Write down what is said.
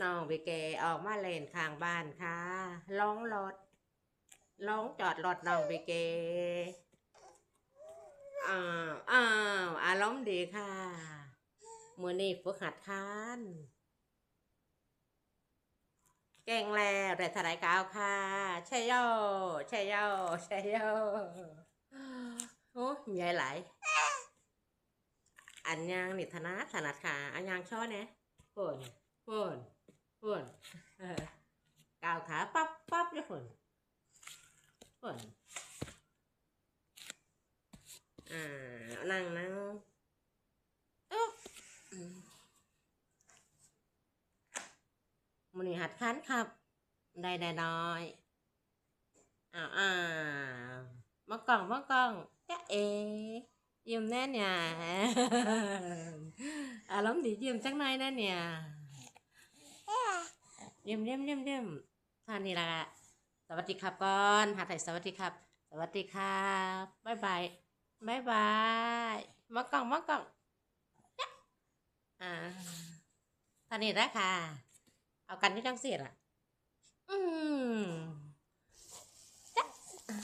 น้องไปเกออกมาเล่นข้างบ้านค่ะลงรถลงจอดรถน้องไปเกอ้าวอ้าวอารมณ์ดีค่ะมือนี้ฝึกหัดคานเก่งแล้วแต่ทนายกาวค่ะใช่ย่อใช่ย่อใช่ย่อโอ้ยมีอะไรหลอันยังนิธนาถนัดค่ะ อันยังช่อเนี่ยปุ่นปนปุ่นเออกาวขาปั๊บปั๊บเลยปุ่น ปุ่นอ่า นั่งนั่งอุ๊บอืมมันนี่หัดคันครับ ได้ได้น้อยอ้าวอ้าวมากล่องมากล่องจ๊ะเอยิ้มแน่เนี่ยอารมณ์ดียิ้มจังหน่อยนะเนี่ยยิ้มยิ้มยิ้มยิ้มท่านี้ละ สวัสดีครับก่อนหาไทยสวัสดีครับ สวัสดีครับบ๊ายบายบ๊ายบายมากล่องมากล่องอ่าท่านี้นะค่ะ เอากันที่จังเสียอะ อืม